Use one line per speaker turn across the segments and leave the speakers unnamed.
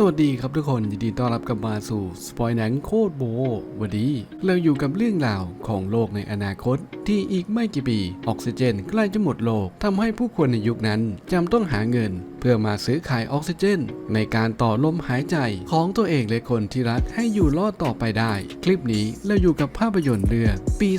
สวัสดีครับทุกคน ยินดีต้อนรับกลับมาสู่สปอยหนังโคตรโบวันนี้เราอยู่กับเรื่องราวของโลกในอนาคต ที่อีกไม่กี่ปี ออกซิเจนใกล้จะหมดโลกทำให้ผู้คนในยุคนั้นจำต้องหาเงิน เพื่อมาซื้อขายออกซิเจน ในการต่อลมหายใจของตัวเองและคนที่รักให้อยู่รอดต่อไปได้ คลิปนี้เราอยู่กับภาพยนตร์เรื่องปี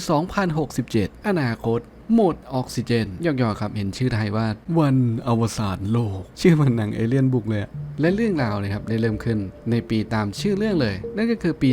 2067 อนาคตหมดออกซิเจนย่อๆครับเห็นชื่อไทยว่า วันอวสานโลก ชื่อมันหนังเอเลี่ยนบุกเลยอะ และเรื่องราวเลยครับได้เริ่มขึ้นในปีตามชื่อเรื่องเลย นั่นก็คือปี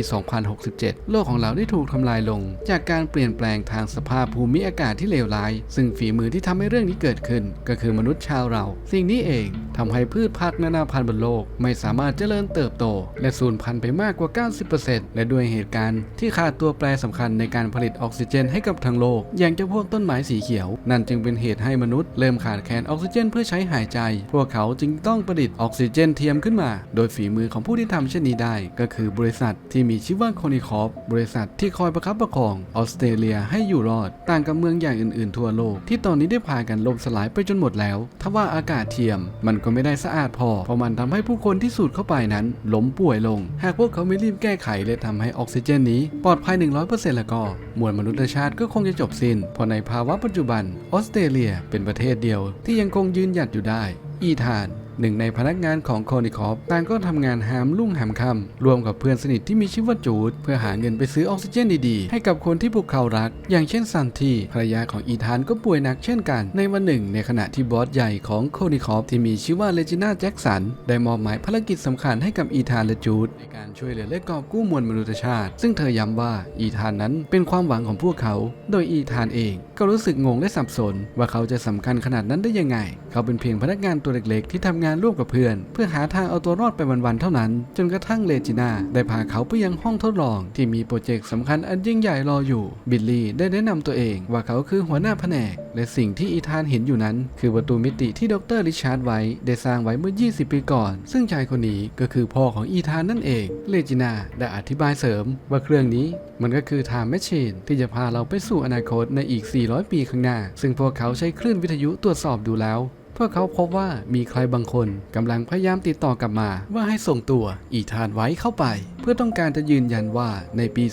2067 โลกของเราได้ถูกทำลายลง จากการเปลี่ยนแปลงทางสภาพภูมิอากาศที่เลวร้าย ซึ่งฝีมือที่ทำให้เรื่องนี้เกิดขึ้น ก็คือมนุษย์ชาวเรา สิ่งนี้เองทำให้พืชพันธุ์นานาพันธุ์บนโลก ไม่สามารถเจริญเติบโต และสูญพันธุ์ไปมากกว่า 90%และด้วยเหตุการณ์ที่ขาดตัวแปรสำคัญในการผลิตออกซิเจนให้กับทั้งโลก อย่างเจ้าพวกต้นไม้สีเขียว นั่นจึงเป็นเหตุให้มนุษย์เริ่มขาดแคลนออกซิเจน เพื่อใช้หายใจ พวกเขาจึงต้องประดิษฐ์ออกซิเจนเทียมขึ้นมา โดยฝีมือของผู้ที่ทำเช่นนี้ได้ ก็คือบริษัทที่มีชื่อว่าโคนิคอฟบริษัทที่คอยประคับประคองออสเตรเลียให้อยู่รอด ต่างกับเมืองใหญ่อื่นๆทั่วโลก ที่ตอนนี้ได้พากันล่มสลายไปจนหมดแล้วทว่าอากาศเทียม มันก็ไม่ได้สะอาดพอ เพราะมันทำให้ผู้คนที่สูดเข้าไปนั้นล้มป่วยลง หากพวกเขาไม่รีบแก้ไขและทำให้ออกซิเจนนี้ปลอดภัย 100%แล้วก็ มวลมนุษยชาติก็คงจะจบสิ้นเพราะในภาวะปัจจุบันออสเตรเลียเป็นประเทศเดียวที่ยังคงยืนหยัดอยู่ได้ อีธาน หนึ่งในพนักงานของโคนิคอฟต่างก็ทำงานหามลุ่งหามค่ำรวมกับเพื่อนสนิทที่มีชื่อว่าจูด เพื่อหาเงินไปซื้อออกซิเจนดีๆ ให้กับคนที่พวกเขารัก อย่างเช่นซันทีภรรยาของอีธานก็ป่วยหนักเช่นกัน ในวันหนึ่ง ในขณะที่บอสใหญ่ของโคนิคอฟที่มีชื่อว่าเลจิน่าแจ็คสันได้มอบหมายภารกิจสำคัญให้กับอีธานและจูดในการช่วยเหลือและกอบกู้มวลมนุษยชาติ ซึ่งเธอย้ำว่าอีธานนั้นเป็นความหวังของพวกเขา โดยอีธานเอง ก็รู้สึกงงและสับสน ว่าเขาจะสำคัญขนาดนั้นได้ยังไง เขาเป็นเพียงพนักงานตัวเล็กๆ ที่ทำงานร่วมกับเพื่อน เพื่อหาทางเอาตัวรอดไปวันๆเท่านั้น จนกระทั่งเลจิน่าได้พาเขาไปยังห้องทดลอง ที่มีโปรเจกต์สำคัญอันยิ่งใหญ่รออยู่ บิลลี่ได้แนะนำตัวเองว่าเขาคือหัวหน้าแผนก และสิ่งที่อีธานเห็นอยู่นั้น คือประตูมิติที่ดรริชาร์ดไว้ได้สร้างไว้เมื่อ 20 ปีก่อน ซึ่งชายคนนี้ก็คือพ่อของอีธานนั่นเอง เลจิน่าได้อธิบายเสริม ว่าเครื่องนี้มันก็คือ Time Machine ที่จะพาเราไปสู่อนาคตในอีก 400 ปีข้างหน้า ซึ่งพวกเขาใช้คลื่นวิทยุตรวจสอบดูแล้ว พวกเขาพบว่ามีใครบางคนกำลังพยายามติดต่อกลับมาว่าให้ส่งตัวอีธานไว้เข้าไป พื่อต้องการจะยืนยันว่าในปี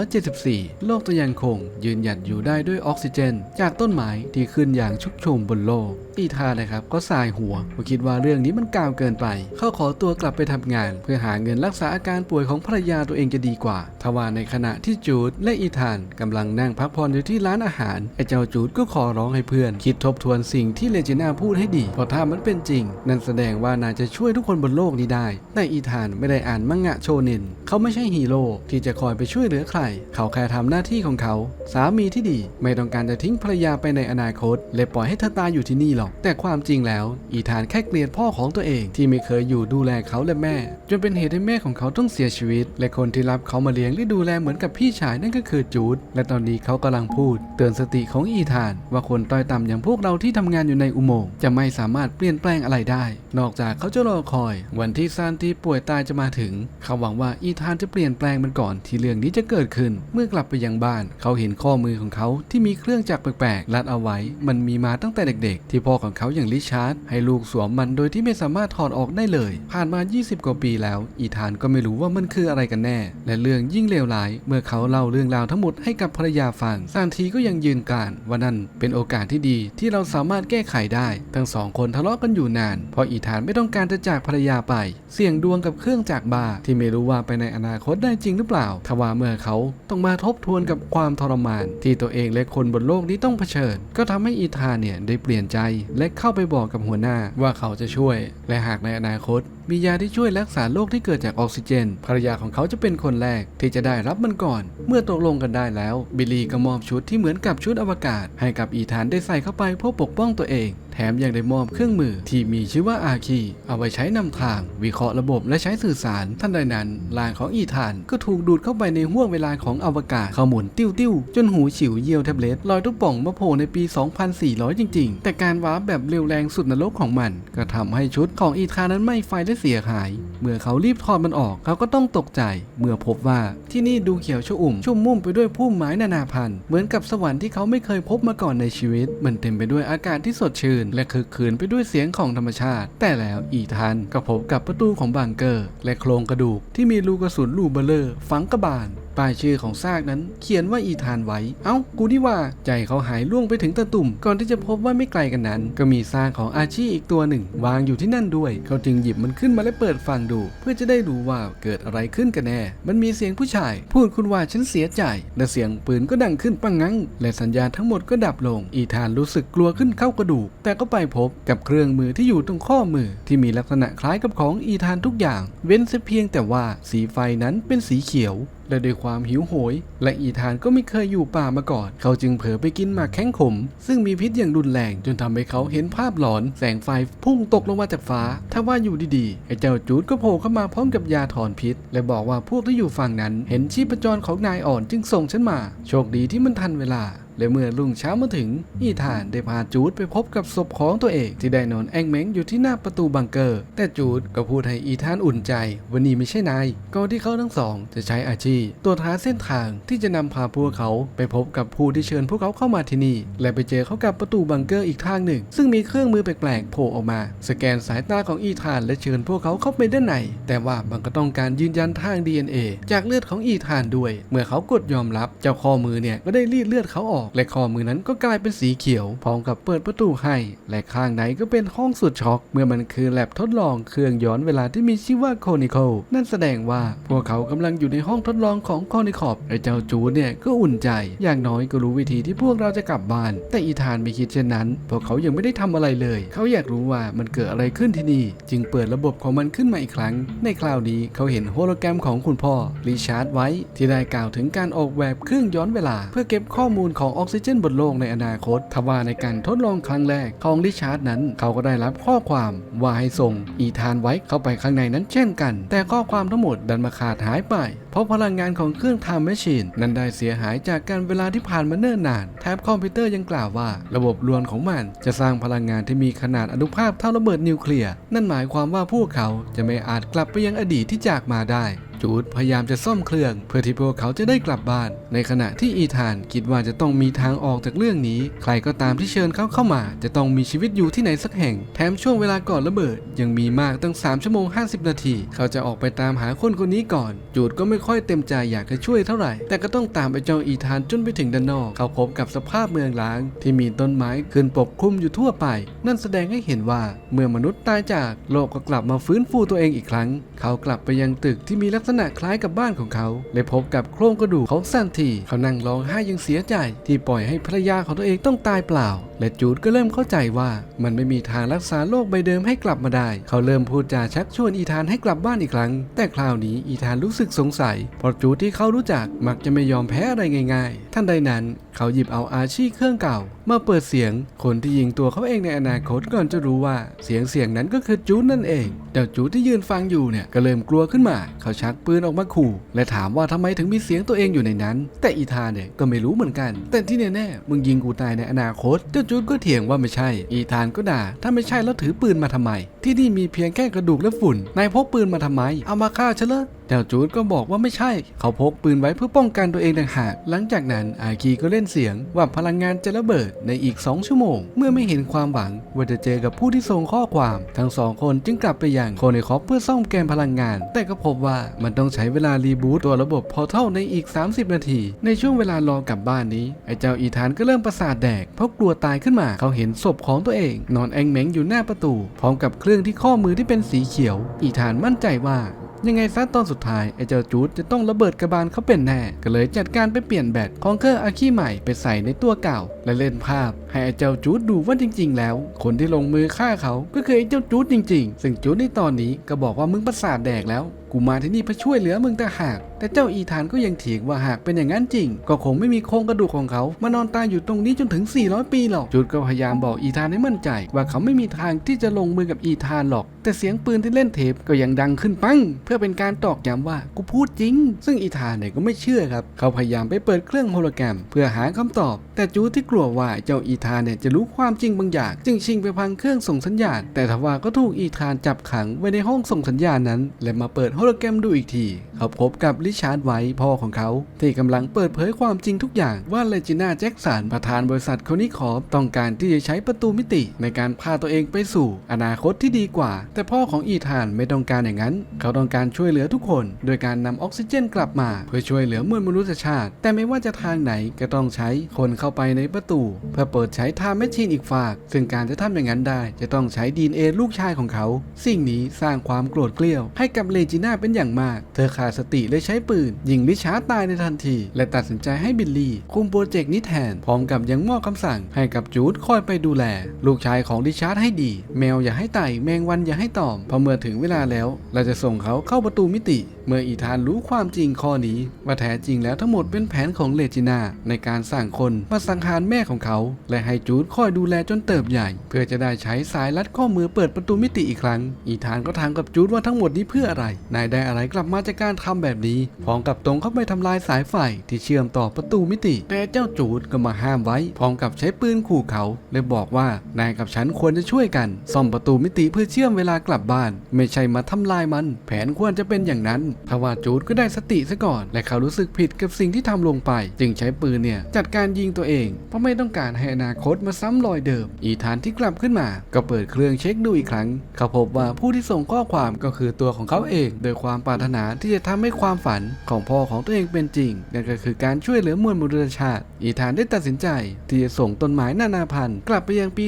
2474 โลกจะยังคงยืนหยัดอยู่ได้ด้วยออกซิเจน จากต้นไม้ที่ขึ้นอย่างชุกชุมบนโลกอีธานนะครับก็สายหัวเพราะคิดว่าเรื่องนี้มันกาวเกินไป เขาขอตัวกลับไปทำงาน เพื่อหาเงินรักษาอาการป่วยของภรรยาตัวเองจะดีกว่า ทว่าในขณะที่จูดและอีธานกำลังนั่งพักผ่อนอยู่ที่ร้านอาหารไอ้เจ้าจูดก็ขอร้องให้เพื่อน คิดทบทวนสิ่งที่เลจิน่าพูดให้ดีเพราะถ้ามันเป็นจริง นั่นแสดงว่าน่าจะช่วยทุกคนบนโลกนี้ได้ แต่อีธานไม่ได้อ่านมังงะโชเนน เขาไม่ใช่ฮีโร่ที่จะคอยไปช่วยเหลือใคร เขาแค่ทำหน้าที่ของเขา สามีที่ดี ไม่ต้องการจะทิ้งภรรยาไปในอนาคตและปล่อยให้เธอตายอยู่ที่นี่หรอก แต่ความจริงแล้ว อีธานแค่เกลียดพ่อของตัวเองที่ไม่เคยอยู่ดูแลเขาและแม่ จนเป็นเหตุให้แม่ของเขาต้องเสียชีวิต และคนที่รับเขามาเลี้ยงและดูแลเหมือนกับพี่ชายนั่นก็คือจูดและตอนนี้เขากำลังพูด เตือนสติของอีธาน ว่าคนต้อยต่ำอย่างพวกเราที่ทำงานอยู่ในอุโมงค์จะไม่สามารถเปลี่ยนแปลงอะไรได้ นอกจากเขาจะรอคอย วันที่ซานที่ป่วยตายจะมาถึงเขาหวังว่าอีธานจะเปลี่ยนแปลงมันก่อนที่เรื่องนี้จะเกิดขึ้น เมื่อกลับไปยังบ้าน เขาเห็นข้อมือของเขาที่มีเครื่องจักรแปลกๆรัดเอาไว้ มันมีมาตั้งแต่เด็กๆ ที่พ่อของเขาอย่างริชาร์ดให้ลูกสวมมันโดยที่ไม่สามารถถอดออกได้เลย ผ่านมา 20 กว่าปีแล้ว อีธานก็ไม่รู้ว่ามันคืออะไรกันแน่ และเรื่องยิ่งเลวร้าย เมื่อเขาเล่าเรื่องราวทั้งหมดให้กับภรรยาฟังซานทีก็ยังยืนการว่านั่นเป็นโอกาสที่ดีที่เราสามารถแก้ไขได้ ทั้งสองคนทะเลาะกันอยู่นาน เพราะอีธานไม่ต้องการจะจากภรรยาไป เสี่ยงดวงกับเครื่องจักรบาที่ไม่รู้ว่าไปในอนาคตได้จริงหรือเปล่า ทว่าเมื่อเขาต้องมาทบทวนกับความทรมาน ที่ตัวเองและคนบนโลกนี้ต้องเผชิญ ก็ทำให้อีธานเนี่ยได้เปลี่ยนใจและเข้าไปบอกกับหัวหน้าว่าเขาจะช่วย และหากในอนาคตมียาที่ช่วยรักษาโรคที่เกิดจากออกซิเจน ภรรยาของเขาจะเป็นคนแรกที่จะได้รับมันก่อน เมื่อตกลงกันได้แล้ว บิลลี่ก็มอบชุดที่เหมือนกับชุดอวกาศ ให้กับอีธานได้ใส่เข้าไปเพื่อปกป้องตัวเอง แถมยังได้มอบเครื่องมือที่มีชื่อว่าอาคีเอาไว้ใช้นำทาง วิเคราะห์ระบบและใช้สื่อสารท่านใดนั้นร่างของอีธานก็ถูกดูดเข้าไปในห้วงเวลาของอวกาศเขาหมุนติ้วติ้วๆจนหูฉิวเยี่ยวแท็บเล็ตลอยทุกป่องมาโผล่ในปี 2400 จริง ๆ แต่การวาร์ปแบบเร็วแรงสุดนรกของมัน ก็ทำให้ชุดของอีธานนั้นไม้ไฟได้เสียหาย เมื่อเขารีบถอดมันออกเขาก็ต้องตกใจ เมื่อพบว่าที่นี่ดูเขียวชอุ่ม ชุ่มมุ่มไปด้วยพุ่มไม้นานาพันธุ์เหมือนกับสวรรค์ที่เขาไม่เคยพบมาก่อนในชีวิต มันเต็มไปด้วยอากาศที่สดชื่น และคึกคืนไปด้วยเสียงของธรรมชาติ แต่แล้วอีธานก็พบกับประตูของบังเกอร์ และโครงกระดูกที่มีรูกระสุนลูเบลเลอร์ฝังกระบาลป้ายชื่อของซากนั้นเขียนว่าอีธานไว้ เอ้า กูนี่ว่า ใจเขาหายล่วงไปถึงตะตุ่ม ก่อนที่จะพบว่าไม่ไกลกันนั้น ก็มีซากของอาชีอีกตัวหนึ่ง วางอยู่ที่นั่นด้วย เขาจึงหยิบมันขึ้นมาและเปิดฟังดู เพื่อจะได้รู้ว่าเกิดอะไรขึ้นกันแน่ มันมีเสียงผู้ชาย พูดคุณว่าฉันเสียใจ และเสียงปืนก็ดังขึ้นปังงังและสัญญาณทั้งหมดก็ดับลง อีธานรู้สึกกลัวขึ้นเข้ากระดูก แต่ก็ไปพบกับเครื่องมือที่อยู่ตรงข้อมือ ที่มีลักษณะคล้ายกับของอีธานทุกอย่าง เว้นเสียเพียงแต่ว่าสีไฟนั้นเป็นสีเขียว และด้วยความหิวโหย และอีธานก็ไม่เคยอยู่ป่ามาก่อน เขาจึงเผลอไปกินหมากแข้งขม ซึ่งมีพิษอย่างรุนแรงจนทำให้เขาเห็นภาพหลอนแสงไฟพุ่งตกลงมาจากฟ้า ถ้าว่าอยู่ดีๆไอ้เจ้าจูดก็โผล่เข้ามาพร้อมกับยาถอนพิษ และบอกว่าพวกที่อยู่ฝั่งนั้น เห็นชีพจรของนายอ่อนจึงส่งฉันมา โชคดีที่มันทันเวลาและเมื่อรุ่งเช้ามาถึง อีธานได้พาจูดไปพบกับศพของตัวเองที่ได้นอนแองเม้งอยู่ที่หน้าประตูบังเกอร์ แต่จูดก็พูดให้อีธานอุ่นใจวันนี้ไม่ใช่นายก่อนที่เขาทั้งสองจะใช้อาชีพตรวจหาเส้นทางที่จะนำพาพวกเขาไปพบกับผู้ที่เชิญพวกเขาเข้ามาที่นี่ และไปเจอเขากับประตูบังเกอร์อีกทางหนึ่ง ซึ่งมีเครื่องมือแปลกๆโผล่ออกมา สแกนสายตาของอีธานและเชิญพวกเขาเข้าไปด้านใน แต่ว่ามันก็ต้องการยืนยันทาง DNA จากเลือดของอีธานด้วย เมื่อเขากดยอมรับเจ้าข้อมือเนี่ยก็ได้รีดเลือดเขาออกอก และข้อมือนั้นก็กลายเป็นสีเขียว พร้อมกับเปิดประตูให้ และข้างในก็เป็นห้องสุดช็อก เมื่อมันคือแลบทดลองเครื่องย้อนเวลาที่มีชื่อว่าโคนิโคลนั่นแสดงว่าพวกเขากำลังอยู่ในห้องทดลองของโคนิคอปไอ้เจ้าจูดเนี่ยก็อุ่นใจ อย่างน้อยก็รู้วิธีที่พวกเราจะกลับบ้าน แต่อีธานไม่คิดเช่นนั้นพราะเขายังไม่ได้ทำอะไรเลย เขาอยากรู้ว่ามันเกิดอะไรขึ้นที่นี่ จึงเปิดระบบของมันขึ้นมาอีกครั้ง ในคราวนี้เขาเห็นโฮโลแกรมของคุณพ่อริชาร์ดไว้ที่ได้กล่าวถึงการออกแบบเครื่องย้อนเวลา เพื่อเก็บข้อมูลของออกซิเจนบนโลกในอนาคตทว่าในการทดลองครั้งแรกของริชาร์ดนั้น เขาก็ได้รับข้อความว่าให้ส่งอีธานไว้เข้าไปข้างในนั้นเช่นกัน แต่ข้อความทั้งหมดดันมาขาดหายไป เพราะพลังงานของเครื่องไทม์แมชชีนนั้นได้เสียหายจากการเวลาที่ผ่านมาเนิ่นนานแถบคอมพิวเตอร์ยังกล่าวว่า ระบบลวนของมันจะสร้างพลังงานที่มีขนาดอนุภาคเท่าระเบิดนิวเคลียร์นั่นหมายความว่าพวกเขาจะไม่อาจกลับไปยังอดีตที่จากมาได้ จูดพยายามจะซ่อมเครื่อง เพื่อที่พวกเขาจะได้กลับบ้าน ในขณะที่อีธานคิดว่าจะต้องมีทางออกจากเรื่องนี้ ใครก็ตามที่เชิญเขาเข้ามา จะต้องมีชีวิตอยู่ที่ไหนสักแห่ง แถมช่วงเวลาก่อนระเบิด ยังมีมากตั้ง 3 ชั่วโมง 50 นาที เขาจะออกไปตามหาคนคนนี้ก่อน จูดก็ไม่ค่อยเต็มใจอยากจะช่วยเท่าไหร่ แต่ก็ต้องตามไปจ้าอีธานจนไปถึงด้านนอก เขาพบกับสภาพเมืองล้าง ที่มีต้นไม้ขึ้นปกคลุมอยู่ทั่วไป นั่นแสดงให้เห็นว่าเมื่อมนุษย์ตายจากโลกก็กลับมาฟื้นฟูตัวเองอีกครั้ง เขากลับไปยังตึกที่มีลักษษณะคล้ายกับบ้านของเขาและพบกับโครงกระดูกของซันทีเขานั่งร้องไห้ยังเสียใจ ที่ปล่อยให้ภรรยาของตัวเองต้องตายเปล่า และจูดก็เริ่มเข้าใจว่ามันไม่มีทางรักษาโรคใบเดิมให้กลับมาได้ เขาเริ่มพูดจาชักชวนอีธานให้กลับบ้านอีกครั้ง แต่คราวนี้อีธานรู้สึกสงสัยเพราะจูดที่เขารู้จักมักจะไม่ยอมแพ้อะไรง่าย ๆ ท่านใดนั้นเขาหยิบเอาอาชีพเครื่องเก่ามาเปิดเสียง คนที่ยิงตัวเขาเองในอนาคตก่อนจะรู้ว่าเสียงเสียงนั้นก็คือจูดนั่นเองเจ้าจูดที่ยืนฟังอยู่เนี่ยก็เริ่มกลัวขึ้นมา เขาชักปืนออกมาขู่ และถามว่าทำไมถึงมีเสียงตัวเองอยู่ในนั้น แต่อีธานเนี่ยก็ไม่รู้เหมือนกัน แต่ที่แน่ๆมึงยิงกูตายในอนาคต เจ้าจูดก็เถียงว่าไม่ใช่ อีธานก็ด่า ถ้าไม่ใช่แล้วถือปืนมาทำไมที่นี่มีเพียงแค่กระดูกและฝุ่น นายพกปืนมาทำไม เอามาฆ่าฉันเหรอเจ้าจูดก็บอกว่าไม่ใช่ เขาพกปืนไว้เพื่อป้องกันตัวเองต่างหาก หลังจากนั้นอาคีก็เล่นเสียงว่าพลังงานจะระเบิดในอีก 2 ชั่วโมง เมื่อไม่เห็นความหวังว่าจะเจอกับผู้ที่ส่งข้อความ ทั้งสองคนจึงกลับไปยังโคเนคอปเพื่อซ่อมแกมพลังงาน แต่ก็พบว่ามันต้องใช้เวลารีบูตตัวระบบพอเท่าในอีก 30 นาที ในช่วงเวลารอกลับบ้านนี้ไอ้เจ้าอีธานก็เริ่มประสาทแดกเพราะกลัวตายขึ้นมา เขาเห็นศพของตัวเอง นอนแองเมงอยู่หน้าประตูพร้อมกับเครื่องที่ข้อมือที่เป็นสีเขียว อีธานมั่นใจว่า ยังไงซะตอนสุดท้ายไอ้เจ้าจูดจะต้องระเบิดกระบาลเขาเป็นแน่ก็เลยจัดการไปเปลี่ยนแบตของเครื่องอาคีใหม่ไปใส่ในตัวเก่า และเล่นภาพ ให้ไอ้เจ้าจูดดูว่าจริง ๆ แล้ว คนที่ลงมือฆ่าเขาก็คือไอ้เจ้าจูดจริง ๆ ซึ่งจูดในตอนนี้ก็บอกว่ามึงประสาทแดกแล้ว กูมาที่นี่เพื่อช่วยเหลือมึงแต่หาก แต่เจ้าอีธานก็ยังเถียงว่าหากเป็นอย่างนั้นจริง ก็คงไม่มีโครงกระดูกของเขา มานอนตายอยู่ตรงนี้จนถึง 400 ปีหรอกจูดก็พยายามบอกอีธานให้มั่นใจ ว่าเขาไม่มีทางที่จะลงมือกับอีธานหรอก แต่เสียงปืนที่เล่นเทปก็ยังดังขึ้นปัง เพื่อเป็นการตอกย้ำว่ากูพูดจริง ซึ่งอีธานเนี่ยก็ไม่เชื่อครับ เขาพยายามไปเปิดเครื่องโฮโลแกรม เพื่อหาคำตอบ แต่จูดที่กลัวว่าเจ้าอีธานเนี่ยจะรู้ความจริงบางอย่าง จึงชิงไปพังเครื่องส่งสัญญาณ แต่ทว่าก็ถูกอีธานจับขังไว้ในห้องส่งสัญญาณนั้น และมาเปิดโฮโลแกรมดูอีกที เขาพบกับริชาร์ดไวท์พ่อของเขา ที่กำลังเปิดเผยความจริงทุกอย่างว่าเลจิน่าแจ็คสันประธานบริษัทโคนิคอร์ปต้องการที่จะใช้ประตูมิติในการพาตัวเองไปสู่ อนาคตที่ดีกว่า แต่พ่อของอีธานไม่ต้องการอย่างนั้น เขาต้องการช่วยเหลือทุกคน โดยการนำออกซิเจนกลับมา เพื่อช่วยเหลือมวลมนุษยชาติ แต่ไม่ว่าจะทางไหนก็ต้องใช้คนเข้าไปในประตู เพื่อเปิดใช้ทามแมชชีนอีกฝาก ซึ่งการจะทำอย่างนั้นได้ จะต้องใช้ดีเอ็นเอลูกชายของเขา สิ่งนี้สร้างความโกรธเกลี้ยวให้กับเลจิน่าเป็นอย่างมาก เธอขาดสติเลยใช้ปืน ยิงลิชาร์ดตายในทันที และตัดสินใจให้บิลลี่ คุมโปรเจกต์นี้แทน พร้อมกับยังมอบคำสั่งให้กับจูดคอยไปดูแล ลูกชายของลิชาร์ดให้ดี แมวอย่าให้ไต่แมงวันอย่าให้ตอมพอเมื่อถึงเวลาแล้ว เราจะส่งเขาเข้าประตูมิติ เมื่ออีธานรู้ความจริงข้อนี้ ว่าแท้จริงแล้วทั้งหมดเป็นแผนของเลจิน่าในการสร้างคนมาสังหารแม่ของเขา และให้จูดคอยดูแลจนเติบใหญ่ เพื่อจะได้ใช้สายรัดข้อมือเปิดประตูมิติอีกครั้ง อีธานก็ถามกับจูดว่าทั้งหมดนี้เพื่ออะไรนายได้อะไรกลับมาจากการทำแบบนี้พร้อมกับตรงเข้าไปทำลายสายไฟที่เชื่อมต่อประตูมิติ แต่เจ้าจูดก็มาห้ามไว้ พร้อมกับใช้ปืนขู่เขาและบอกว่านายกับฉันควรจะช่วยกัน ซ่อมประตูมิติเพื่อเชื่อมเวลากลับบ้าน ไม่ใช่มาทำลายมัน แผนควรจะเป็นอย่างนั้นทว่าจูดก็ได้สติซะก่อน และเขารู้สึกผิดกับสิ่งที่ทำลงไป จึงใช้ปืนเนี่ยจัดการยิงตัวเอง เพราะไม่ต้องการให้อนาคตมาซ้ำรอยเดิม อีธานที่กลับขึ้นมา ก็เปิดเครื่องเช็คดูอีกครั้ง เขาพบว่าผู้ที่ส่งข้อความก็คือตัวของเขาเองโดยความปรารถนาที่จะทำให้ความฝันของพ่อของตัวเองเป็นจริงนั่นก็คือการช่วยเหลือมวลมนุษยชาติ อีธานได้ตัดสินใจ ที่จะส่งต้นไม้นานาพันธุ์กลับไปยังปี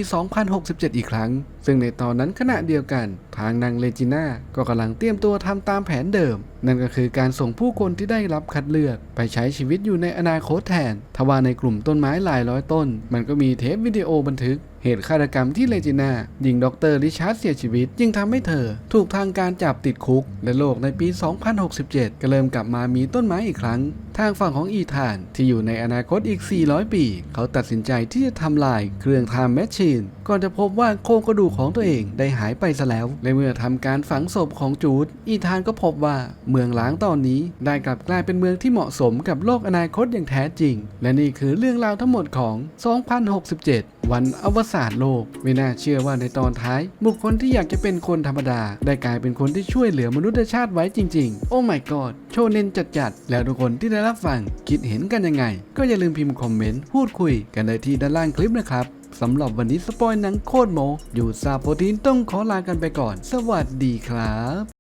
2067 อีกครั้ง ซึ่งในตอนนั้นขณะเดียวกัน ทางนางเลจิน่าก็กำลังเตรียมตัวทำตามแผนเดิม นั่นก็คือการส่งผู้คนที่ได้รับคัดเลือก ไปใช้ชีวิตอยู่ในอนาคตแทนทว่าในกลุ่มต้นไม้หลายร้อยต้น มันก็มีเทปวิดีโอบันทึก เหตุฆาตกรรมที่เลจิน่ายิงดรริชาร์ดเสียชีวิต จึงทำให้เธอ ถูกทางการจับติดคุก และโลกในปี 2067 ก็เริ่มกลับมามีต้นไม้อีกครั้ง ทางฝั่งของอีธานที่อยู่ในอนาคตอีก 400 ปี เขาตัดสินใจที่จะทำลายเครื่องทำแมชชีนก่อนจะพบว่าโครงกระดูกของตัวเองได้หายไปซะแล้วและเมื่อทำการฝังศพของจูดอีธานก็พบว่าเมืองล้างตอนนี้ได้กลับกลายเป็นเมืองที่เหมาะสมกับโลกอนาคตอย่างแท้จริง และนี่คือเรื่องราวทั้งหมดของ 2067 วันอวสานโลก ไม่น่าเชื่อว่าในตอนท้าย บุคคลที่อยากจะเป็นคนธรรมดา ได้กลายเป็นคนที่ช่วยเหลือมนุษยชาติไว้จริง ๆ โอ้ my god โชเน้นจัดๆแล้วทุกคนที่ได้รับฟัง คิดเห็นกันยังไง ก็อย่าลืมพิมพ์คอมเมนต์พูดคุยกันได้ที่ด้านล่างคลิปนะครับ สำหรับวันนี้สปอยหนังโคตรโม อยู่ซาโปรตีนต้องขอลากันไปก่อน สวัสดีครับ